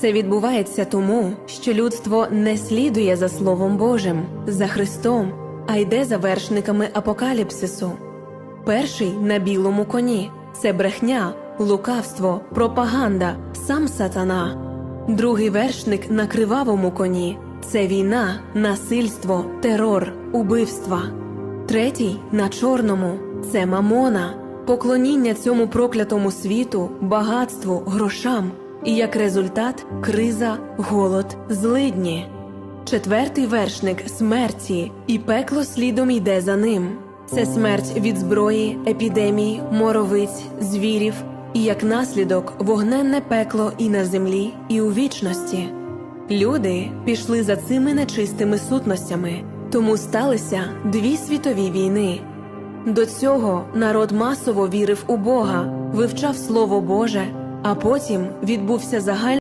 Це відбувається тому, що людство не слідує за Словом Божим, за Христом, а йде за вершниками апокаліпсису. Перший на білому коні це брехня, лукавство, пропаганда, сам сатана. Другий вершник на кривавому коні це війна, насильство, терор, убивства. Третій на чорному це мамона, поклоніння цьому проклятому світу, багатству, грошам, і як результат криза, голод, злидні. Четвертий вершник смерті, і пекло слідом йде за ним. Це смерть від зброї, епідемій, моровиць, звірів, і як наслідок вогненне пекло і на землі, і у вічності. Люди пішли за цими нечистими сутностями, тому сталися дві світові війни. До цього народ масово вірив у Бога, вивчав Слово Боже, а потім відбувся загальний